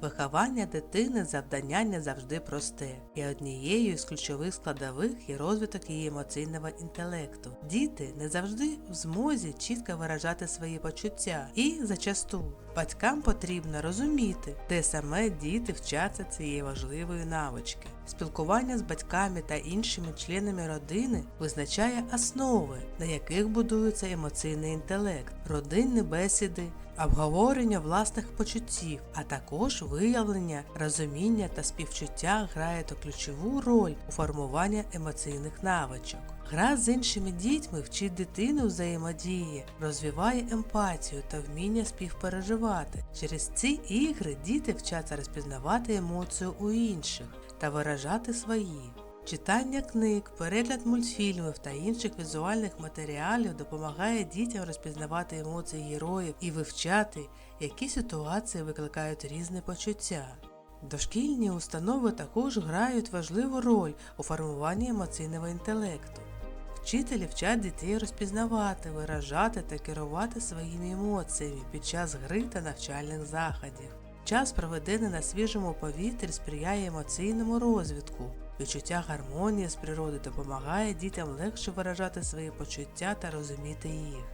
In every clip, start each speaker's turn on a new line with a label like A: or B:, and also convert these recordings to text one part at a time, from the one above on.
A: Виховання дитини завдання не завжди просте, і однією з ключових складових є розвиток її емоційного інтелекту. Діти не завжди в змозі чітко виражати свої почуття, і зачасту батькам потрібно розуміти, де саме діти вчаться цієї важливої навички. Спілкування з батьками та іншими членами родини визначає основи, на яких будується емоційний інтелект, родинні бесіди, обговорення власних почуттів, а також виявлення, розуміння та співчуття грають ключову роль у формуванні емоційних навичок. Гра з іншими дітьми вчить дитину взаємодії, розвиває емпатію та вміння співпереживати. Через ці ігри діти вчаться розпізнавати емоцію у інших та виражати свої. Читання книг, перегляд мультфільмів та інших візуальних матеріалів допомагає дітям розпізнавати емоції героїв і вивчати, які ситуації викликають різні почуття. Дошкільні установи також грають важливу роль у формуванні емоційного інтелекту. Вчителі вчать дітей розпізнавати, виражати та керувати своїми емоціями під час гри та навчальних заходів. Час, проведений на свіжому повітрі, сприяє емоційному розвитку. Відчуття гармонії з природою допомагає дітям легше виражати свої почуття та розуміти їх.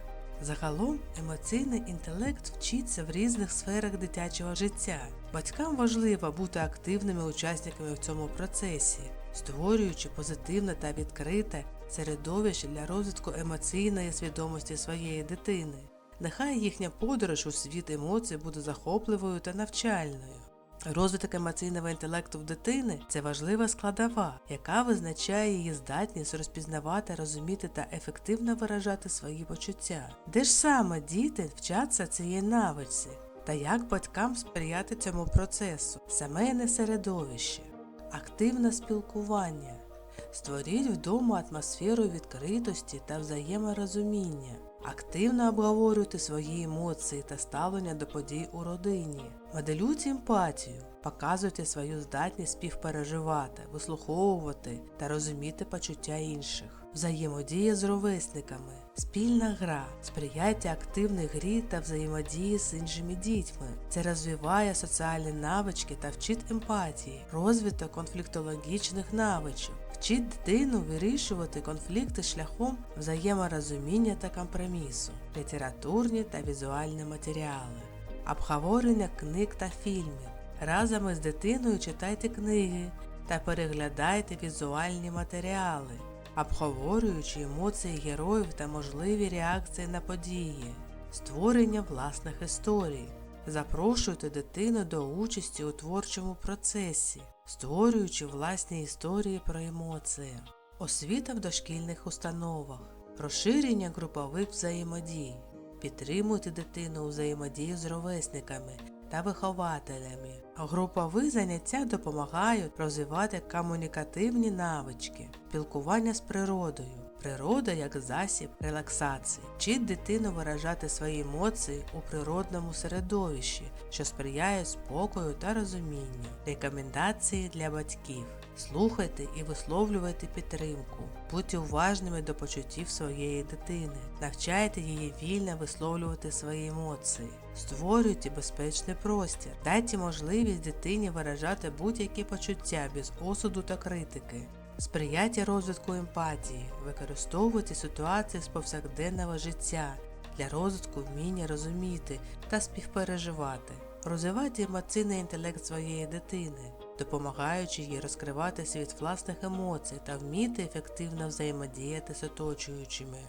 A: Загалом емоційний інтелект вчиться в різних сферах дитячого життя. Батькам важливо бути активними учасниками в цьому процесі, створюючи позитивне та відкрите середовище для розвитку емоційної свідомості своєї дитини. Нехай їхня подорож у світ емоцій буде захопливою та навчальною. Розвиток емоційного інтелекту в дитини це важлива складова, яка визначає її здатність розпізнавати, розуміти та ефективно виражати свої почуття. Де ж саме діти вчаться цієї навичці, та як батькам сприяти цьому процесу, сімейне середовище, активне спілкування. Створіть вдома атмосферу відкритості та взаєморозуміння. Активно обговорюйте свої емоції та ставлення до подій у родині. Моделюйте емпатію, показуйте свою здатність співпереживати, вислуховувати та розуміти почуття інших. Взаємодія з ровесниками, спільна гра, сприяйте активній грі та взаємодії з іншими дітьми. Це розвиває соціальні навички та вчить емпатії, розвиток конфліктологічних навичок. Вчить дитину вирішувати конфлікти шляхом взаєморозуміння та компромісу, літературні та візуальні матеріали, обговорення книг та фільмів. Разом із дитиною читайте книги та переглядайте візуальні матеріали, обговорюючи емоції героїв та можливі реакції на події, створення власних історій. Запрошуйте дитину до участі у творчому процесі, створюючи власні історії про емоції, освіта в дошкільних установах, розширення групових взаємодій, підтримуйте дитину у взаємодії з ровесниками та вихователями. Групові заняття допомагають розвивати комунікативні навички, спілкування з природою. Природа як засіб релаксації. Вчить дитину виражати свої емоції у природному середовищі, що сприяє спокою та розумінню. Рекомендації для батьків. Слухайте і висловлювайте підтримку. Будьте уважними до почуттів своєї дитини. Навчайте її вільно висловлювати свої емоції. Створюйте безпечний простір. Дайте можливість дитині виражати будь-які почуття без осуду та критики. Сприяйте розвитку емпатії, використовуйте ситуації з повсякденного життя для розвитку вміння розуміти та співпереживати. розвивати емоційний інтелект своєї дитини, допомагаючи їй розкривати світ власних емоцій та вміти ефективно взаємодіяти з оточуючими.